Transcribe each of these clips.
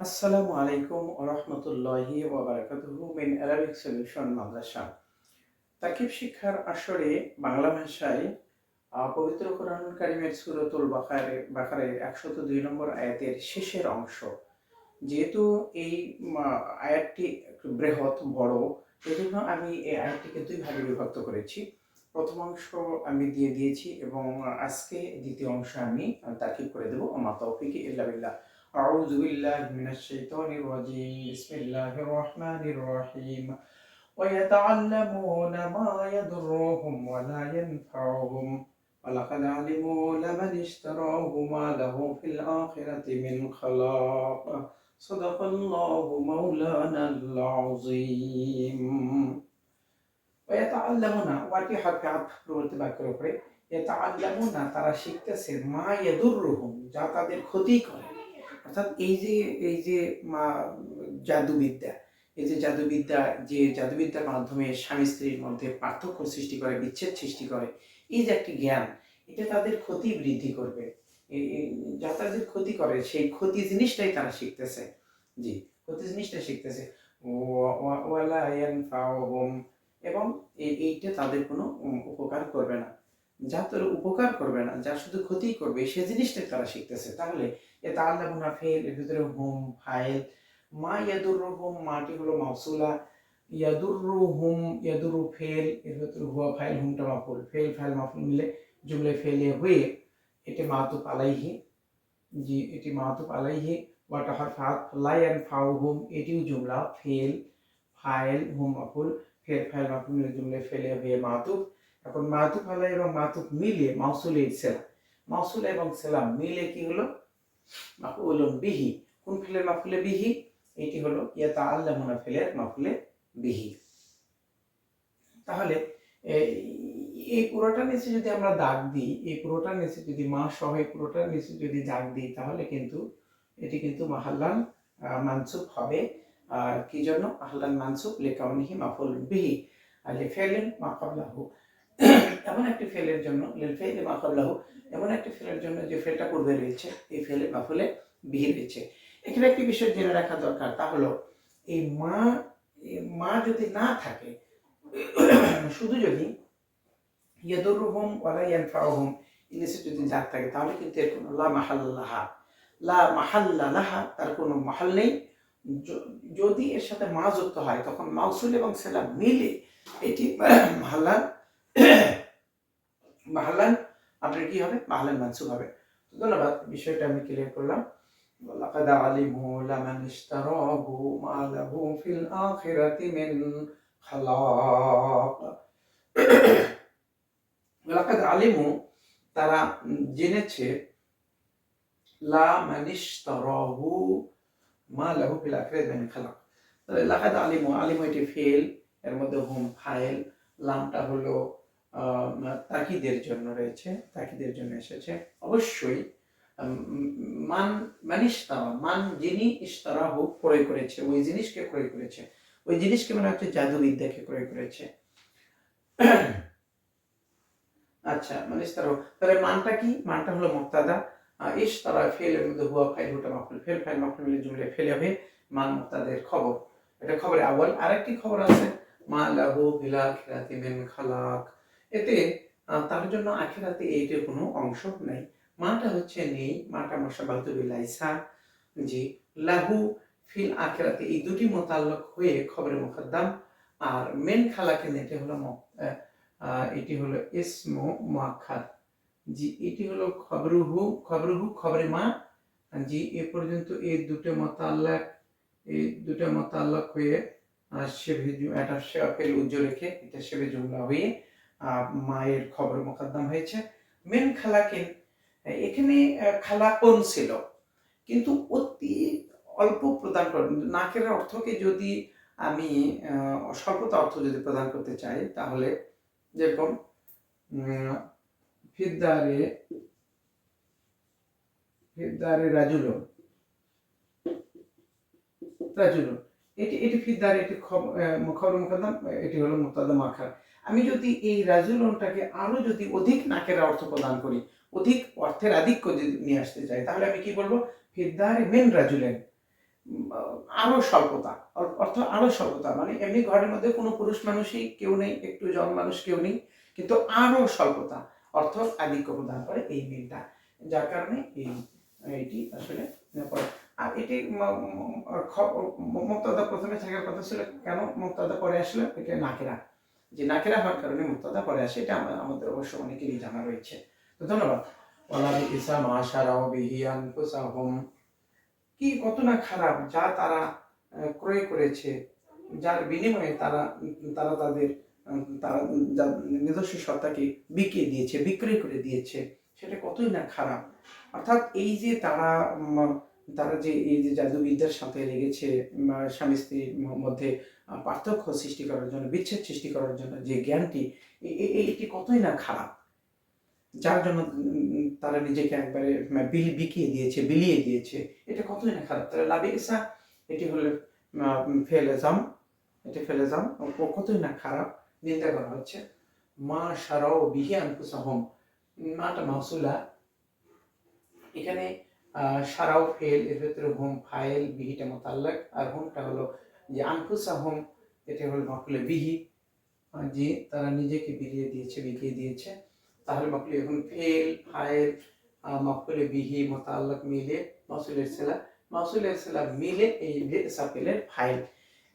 আসসালামু আলাইকুম ওরহমতুল্লাহি ওবরাকাতুহু মিন অ্যারাবিক সলিউশন মাদ্রাসা। তাকিব শিক্ষার আসরে বাংলা ভাষায় পবিত্র কোরআন কারিমের সুরতুল বাকারে বাকারের একশত দুই নম্বর আয়াতের শেষের অংশ। যেহেতু এই আয়াতটি বৃহৎ, বড় এজন্য আমি এই আয়াতটিকে দুই ভাগে বিভক্ত করেছি। প্রথম অংশ আমি দিয়ে দিয়েছি এবং আজকে দ্বিতীয় অংশ আমি তাকিব করে দেবো। আমা তৌফিক ইল্লা বিল্লাহ। أعوذ بالله من الشيطان الرجيم بسم الله الرحمن الرحيم ويتعلمون ما يضرهم ولا ينفعهم ولقد علموا لمن اشتراه ما له في الآخرة من خلاق صدق الله مولانا العظيم ويتعلمون واتي حرف عطف প্রবর্তী বাক্যের উপরে يتعلمون তারা শিখতেছে মা ইয়াদুররুহুম যা তাদের ক্ষতি করে অর্থাৎ এই যে এই যে জাদুবিদ্যা, এই যে জাদুবিদ্যা, যে জাদুবিদ্যার মাধ্যমে স্বামী স্ত্রীর মধ্যে পার্থক্য সৃষ্টি করে, বিচ্ছেদ সৃষ্টি করে, এই যে একটি জ্ঞান, এটা তাদের ক্ষতি বৃদ্ধি করবে। যা তাদের ক্ষতি করে, সেই ক্ষতি জিনিসটাই তারা শিখতেছে। জি, ক্ষতি জিনিসটা শিখতেছে। এবং এই- এইটা তাদের কোনো উপকার করবে না। যা তোর উপকার করবে না, যা শুধু ক্ষতি করবে, সে জিনিসটাই তারা শিখতেছে। তাহলে আল্লাহ ফেল, এর ভিতরে হুম ফাইল মা ইয়াদুরু হুম, মাটি হলো মাউসুলা। ইয়াদুরু হুম ইয়াদুরু ফেল, এর ভিতরে হুয়া ফাইল হুমটা মাফুল। ফেল ফাইল মাফুল মিলে জুমলে ফেলে হয়ে এটি মাতুপ আলাইহি। জি, এটি মাতুপ আলাইহি। ওয়াটা হরফাত লায়ান ফাউ হুম, এটিও জুমলা, ফেল ফাইল হুম, মাফুল। ফেল ফাইল মাফুল মিলে জুমলে ফেলে হয়ে মাতুপ। এখন মাতুপ আলাই এবং মাতুপ মিলে মাউসুলে সেলা মাউসুল এবং সেলাম মিলে কি হলো? মাফুলুন বিহি। কোন ফেলের মাফুলে বিহি? এটি হলো ইয়াতা আল্লামুনা ফেলের মাফুলে বিহি। তাহলে এই পুরোটার নিচে যদি আমরা দাগ দিই, এই পুরোটার নিচে যদি মা সহ এই পুরোটার নিচে যদি দাগ দিই, তাহলে কিন্তু এটি কিন্তু মাহাল্লান মানসুব হবে। আর কি জন্য? মাহাল্লান মানসুব লেকাউনিহি মাফুল বিহি। আর ফেলেন মা এমন একটি ফেলের জন্য, লিল ফেলে মা কাবলাহু এমন একটি ফেলের জন্য যে ফেলটা পূর্বে রয়েছে, এই ফেলে মাফুলে বিহি রয়েছে। এখানে একটি বিষয় জেনে রাখা দরকার, তা হলো, এই মা মা যদি না থাকে, শুধু যদি ইয়াদুরুহুম ওয়ালা ইয়ানফাউহুম ইংলিশে যদি দাগ থাকে, তাহলে কিন্তু এর কোনো লা মাহাল্লাহা, লা মাহাল্লা লাহা তার কোনো মাহাল নেই। যদি এর সাথে মা যুক্ত হয়, তখন মাউসুল এবং সেলা মিলে এটি মাহাল্লান মাহাল্লান আপনার কি হবে মাহালান মানসুব হবে তো ধন্যবাদ বিষয়টা আমি ক্লিয়ার করলাম ولقد علموا لمن اشتراه ما له في الآخرة من خلاق ولقد علموا তারা জেনেছে লা মানিশতারাহু মা লাহু ফিল আখিরাতি মিন খালাক তাহলে লাকাদ আলিমু আলিমু এটি ফেল এর মধ্যে হুম ফাইল লামটা হলো আহ, তাকিদের জন্য রয়েছে তাকিদের জন্য এসেছে। অবশ্যই উম, মান মানিস্তারা মান যিনি ইস্তারা হোক ক্রয় করেছে ওই জিনিসকে ক্রয় করেছে। ওই জিনিসকে মানে হচ্ছে জাদুবিদ্যাকে ক্রয় করেছে। আচ্ছা মানে ইস্তারা হোক। তাহলে মানটা কি? মানটা হলো মুক্তাদা। ইস্তারা ফেল এর মধ্যে হুয়া ফাইল হুটা মাফুল ফেল ফাইল মাফুল মিলে জুমলে ফেলে হবে মান মুক্তাদের খবর। এটা খবরে আওয়াল আরেকটি খবর আছে মা লাহু বিলা খিরাতি মিন খালাক। এতে তার জন্য আখেরাতে এইটার কোনো অংশ নাই। মাটা হচ্ছে নেই মাটা মশাবাহতু বিলাইসা জি লাহু ফিল আখিরাতে এই দুটি মোতাল্লক হয়ে খবরে মুকদ্দাম। আর মেন খালাকে এটি হলো এটি হলো ইসমু মুআক্খার জি এটি হলো খবরুহু খবরুহু খবরে মা। জি এ পর্যন্ত এই দুটো মোতাল্লাক এই দুটো মোতাল্লাক হয়ে আহ, শেভে জু- একটা শেফেল উজ্জ্ব রেখে এটা শেভে জুমলা হয়ে মায়ের খবর মোকদ্দাম হয়েছে। মেন খালাকে এখানে খালা কোন ছিল? কিন্তু অতি অল্প প্রদান করেন। নাকের অর্থকে যদি আমি স্বল্পতা অর্থ যদি প্রদান করতে চাই, তাহলে যেরকম ফিদ্দারে ফিদ্দারে রাজুলন রাজুলন এটি এটি ফিদ্দারে এটি খবর মুকদ্দম, এটি হলো মুক্তাদম আখার আমি যদি এই রাজুলনটাকে আরও যদি অধিক নাকের অর্থ প্রদান করি অধিক অর্থের আধিক্য যদি নিয়ে আসতে চাই তাহলে আমি কি বলব? ফিদ্দারে মেন রাজুলেন উম, আরও স্বল্পতা অর- অর্থ আরও স্বল্পতা মানে এমনি ঘরের মধ্যে কোনো পুরুষ মানুষই কেউ নেই একটু জন মানুষ কেউ নেই কিন্তু আরও স্বল্পতা অর্থ আধিক্য প্রদান করে এই মিলটা যার কারণে এই এটি আসলে। আর এটি মুক্তাদা প্রথমে থাকার কথা ছিল কেন মুক্তাদা পরে আসলে? এটা নাকেরা যে নাকেরা হওয়ার কারণে মুক্তাদা পরে আসে এটা আমা- আমাদের অবশ্য অনেকেরই জানা রয়েছে। তো ধন্যবাদ। ওয়ালাবি ইসা মাশারাও বিহি আনফুসাহুম। কি কত না খারাপ যা তারা ক্রয় করেছে যার বিনিময়ে তারা তারা তাদের তারা নিজস্ব সত্তাকে বিকিয়ে দিয়েছে বিক্রয় করে দিয়েছে সেটা কতই না খারাপ। অর্থাৎ এই যে তারা তারা যে এই যে জাদুবিদ্যার সাথে লেগেছে স্বামী স্ত্রীর মধ্যে পার্থক্য সৃষ্টি করার জন্য, বিচ্ছেদ সৃষ্টি করার জন্য যে জ্ঞানটি এটি কতই না খারাপ? যার জন্য তারা নিজেকে একবারে বিলি, বিকিয়ে দিয়েছে, বিলিয়ে দিয়েছে, এটা কতই না খারাপ? তাহলে লাভে ইসা এটি হলো ফেলেজাম, এটি ফেলেজাম কতই না খারাপ? নিন্দা করা হচ্ছে, মা সারাও বিহি আনফুসাহম, মাটা মাউসুলা, এখানে সারাও ফেল, এর ভেতরে হোম ফাইল বিহিটা মোতাল্লাক। আর হোমটা হলো যে আনফুসাহম এটা হলো মকলে বিহি যে তারা নিজেকে বিলিয়ে দিয়েছে, বিকিয়ে দিয়েছে। তাহলে মকলে এখন ফেল ফাইল মকলে বিহি, মোতাল্লাক মিলে মাসুলের সেলা মাসুলের সেলা মিলে এই বেসা ফেলের ফাইল।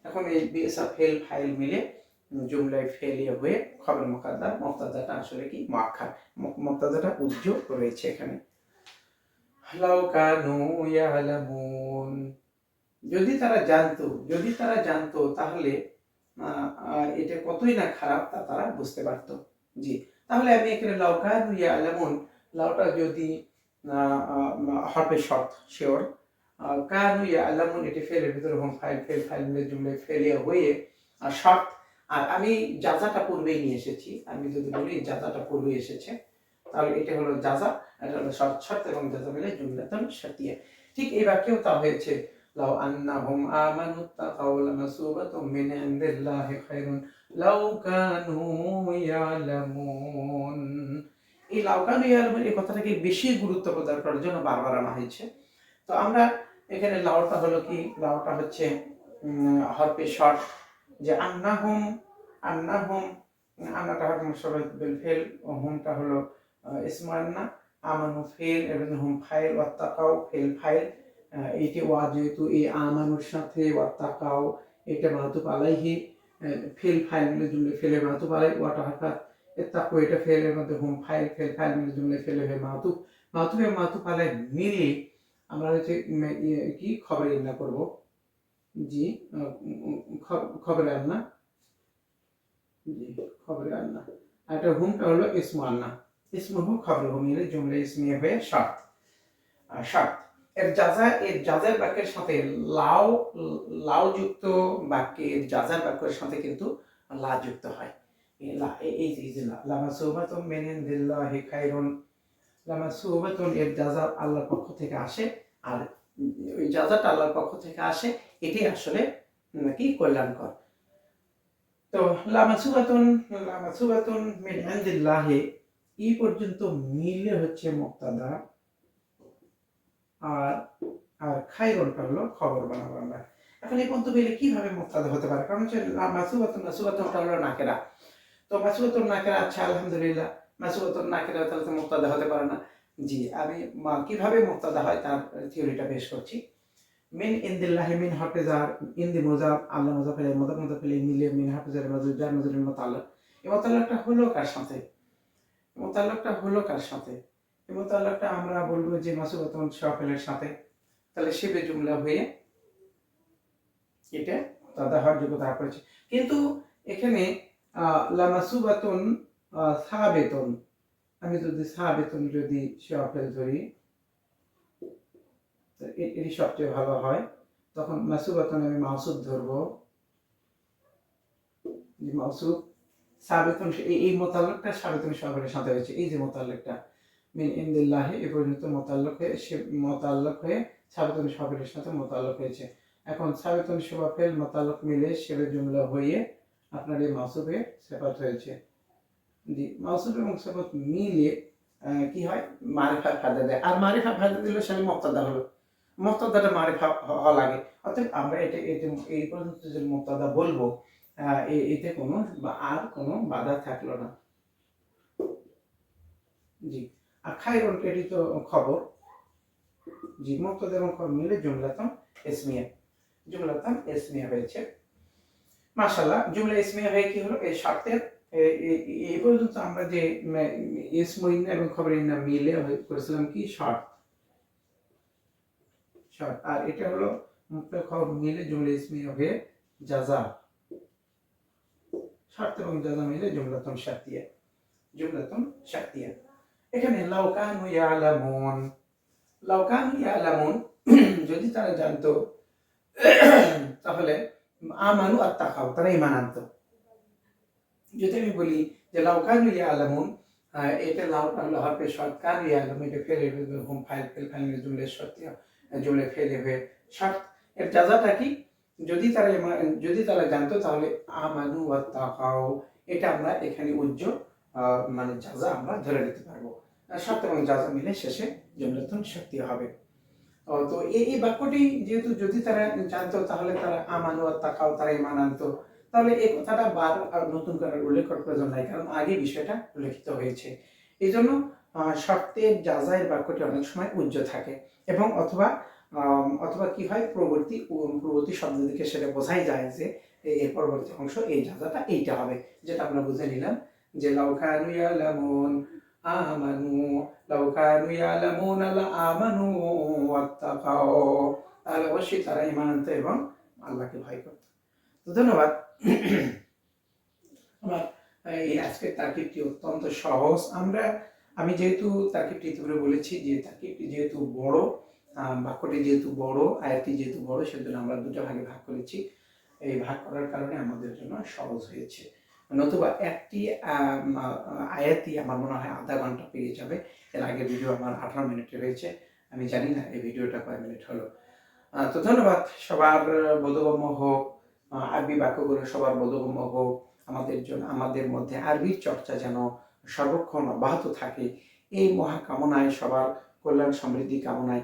এখন এই বেসা ফেল, ফাইল মিলে জুমলায় ফেলিয়ে হয়ে খবর মোকাদ্দার মুক্তাদাটা আসলে কি? মাখার মুক্তাদাটা উজ্জ্বল রয়েছে এখানে। যদি তারা জানতো, যদি তারা জানতো, তাহলে এটা কতই না খারাপ তা তারা বুঝতে পারতো। জি, তাহলে আমি এখানে লাউ কানু ইয়ালামুন লাউটা যদি হরফে শর্ত, শিওর কানু ইয়ালামুন এটি ফেলের ভিতরে হোম, ফাইল, ফেল, ফাইল মিলে জুমলে হয়ে, আর শর্ত, আর আমি যাজাটা পূর্বেই নিয়ে এসেছি, আমি যদি বলি যাজাটা পূর্বে এসেছে তাহলে এটা হলো যাজা, এটা হলো শর্ত এবং যাজা মিলে জুমলাতন শাতিয়া ঠিক এই বাক্যেও তা হয়েছে, লাউ আন্নাহুম আমানু তাকাউ লামাসুবাতুম মিন ইনদিল্লাহি খায়রুন, লাউ কানু ইয়ালামুন এই লাউ কানু ইয়ালামুন এই কথাটাকে বেশি গুরুত্ব প্রদান করার জন্য বারবার আনা হয়েছে। তো আমরা এখানে লাউটা হলো কি, লাউটা হচ্ছে হরফে শর্ট যে আন্নাহুম আন্নাহুম, আন্নাটা হরফ মুশাবাহ বিল ফেল, ও হুমটা হলো আহ, ইসমু আমানু ফেল এবং হুম ফাইল ওয়াত্তাকাও ফেল ফাইল এইটি ওয়া যেহেতু এই আমানুর সাথে ওয়াত্তাকাও এটা মাহাতুব আলাইহি আহ, ফেল ফাইল মিলে জুমলে ফেলে মাহাতুব আলাই ওয়াটা হঠাৎ এত্তাকু এটা ফেলের মধ্যে হুম ফাইল ফেল ফাইল মিলে জুমলে ফেলে হয়ে মাহাতুব মাহাতুবে মাহাতুব আলাই মিলে আমরা হচ্ছে ইয়ে, কি খবর ইন্না করব জি খবরে আন্না জি খবরে আন্না আর এটা হুমটা হলো ইসমু আন্না ইসমুহু খবরহু মিলে জুমলে ইসমিয়ে হয়ে আর শর্ত এর যাজা এর যাজার বাক্যের সাথে লাও লাও যুক্ত বাক্যের যাজার বাক্যের সাথে কিন্তু লা যুক্ত হয় এই যে- লা, লামা সুবাতুম মিন ইনদিল্লাহি খায়রুন লামা সুবাতুন, এর যাজা আল্লাহর পক্ষ থেকে আসে আর ওই যাজাটা আল্লাহর পক্ষ থেকে আসে, এটাই আসলে কি কল্যাণকর। তো লামাসুবাতুন লামাসুবাতুন মিন ইনদিল্লাহি এই পর্যন্ত মিলে হচ্ছে মুক্তাদা আর আর খাইরনটা হলো খবর বানাবো আমরা। এখন এই পর্যন্ত মিলে কীভাবে মুক্তাদা হতে পারে? কারণ হচ্ছে মাসুবাতুন মাসুবাতুনটা হলো নাকেরা। তো মাসুবাতুন নাকেরা আচ্ছা আলহামদুলিল্লাহ মাসুবাতুন নাকেরা তাহলে তো মুক্তাদা হতে পারে না। জি, আমি কীভাবে মুক্তাদা হয় তার থিওরিটা পেশ করছি। মিন ইনদিল্লাহি মিন হাফিজার, ইনদি মুজাব, আল্লাহ মুজাফ আলাই মুজাব মিলে মিন হাফিজার মাজুর জার মাজুরের মোতাল্লাক এই মোতাল্লাকটা হলো কার সাথে? মোতাল্লাকটা হলো কার সাথে? এই আমরা বলব যে মাসুবাতন সফেলের সাথে। তাহলে শিবে জুমলা হয়ে এটা দাদা হওয়ার যোগ্যতা করেছে। কিন্তু এখানে লামাসুবাতুন সাবেতন আমি যদি সাবেতন যদি সফেল ধরি এটি সবচেয়ে ভালো হয়। তখন মাসুবাতন আমি মাসুদ ধরবো। মাসুদ সাবেতন এই মোতাল্লকটা সাবেতন সফরের সাথে হয়েছে। এই যে মোতাল্লকটা, মিন এ পর্যন্ত মোতাল্লক হয়ে সে মোতাল্লক হয়ে সাবেতন সফরের সাথে মোতাল্লক হয়েছে। এখন সাবেতন সফেল মোতাল্লক মিলে সেবে জুমলা হয়ে আপনার এই মাসুবে সেপাত হয়েছে। জি মাসুব এবং সেপাত মিলে কি হয়? মারিফা ফায়দা দেয়। আর মারিফা ফায়দা দিলে সেটা মুক্তাদা হলো। মুক্তাদাটা মারিফা হওয়া লাগে। অর্থাৎ আমরা এটা এই পর্যন্ত যে মুক্তাদা বলব এতে কোনো বা আর কোনো বাধা থাকল না। জি। আর এটি তো খবর। জি মুক্তাদা এবং খবর মিলে জুমলাতাম ইসমিয়া। জুমলাতাম ইসমিয়া হয়েছে। মাশাল্লাহ জুমলা ইসমিয়া হয়ে কি হলো? এই শর্তের এই পর্যন্ত আমরা যে ইসমইন এবং খবরের নাম মিলে করেছিলাম কি? শর্ত। শর্ট আর এটা হলো মুক্ত খবর মিলে জুমলা ইসমিয়া হয়ে জাজা শর্ত এবং জাজা মিলে জুমলাতুন শাতিয়া জুমলাতুন শাতিয়া এখানে লাউকানু ইয়ালামুন লাউকানু ইয়ালামুন, যদি তারা জানতো, তাহলে আমানু আর তাকাও তারা ইমান আনতো। যদি আমি বলি যে লাউকানু ইয়ালামুন এটা লাউ হরফে শর্ত কানু ইয়ালাম এটা ফেলে হুম, ফাইল, ফেল ফাইল জুমলে শর্তিয়া জুমলে ফেলে হয়ে শর্ত। এর জাজাটা কি? যদি তারা যদি তারা জানতো, তাহলে আমানু ওয়া তাকাও এটা আমরা এখানে উজ্জ মানে জাজা আমরা ধরে নিতে পারব। শর্ত এবং জাজা মিলে শেষে জমলাতুন শক্তি হবে। তো এই বাক্যটি যেহেতু যদি তারা জানতো, তাহলে তারা আমানু আর তাকাও তারা ইমান আনতো। তাহলে এই কথাটা বার নতুন করে উল্লেখ করার প্রয়োজন নাই, কারণ আগে বিষয়টা উল্লেখিত হয়েছে। এই জন্য শর্তের জাজায়ের বাক্যটি অনেক সময় উজ্জ থাকে এবং অথবা অথবা কি হয়, প্রবর্তী প্রবর্তী শব্দ থেকে সেটা বোঝাই যায় যে এর পরবর্তী অংশ এই জাজাটা এইটা হবে, যেটা আমরা বুঝে নিলাম যে লাউকানু ইয়ালামুন আমানু লাউকানু ইয়ালামুন আলা আমানু ওয়াত্তাকাও তাহলে অবশ্যই তারা আনতো এবং আল্লাহকে ভয় করত। তো ধন্যবাদ। আমার, এই আজকের তার্কিবটি অত্যন্ত সহজ। আমরা, আমি যেহেতু তার্কিবটি ইতিপূর্বে বলেছি যে তার্কিবটি যেহেতু বড় বাক্যটি যেহেতু বড়, আয়াতটি যেহেতু বড়, সেজন্য আমরা দুটো ভাগে ভাগ করেছি। এই ভাগ করার কারণে আমাদের জন্য সহজ হয়েছে। নতুবা একটি আয়াতই আমার মনে হয় আধা ঘণ্টা পেরিয়ে যাবে। এর আগে ভিডিও আমার আঠারো মিনিটে রয়েছে। আমি জানি না, এই ভিডিওটা কয় মিনিট হলো। তো ধন্যবাদ। সবার বোধগম্য হোক আরবি বাক্যগুলো সবার বোধগম্য হোক, আমাদের জন্য, আমাদের মধ্যে আরবির চর্চা যেন সর্বক্ষণ অব্যাহত থাকে, এই মহাকামনায় সবার কল্যাণ সমৃদ্ধি কামনায়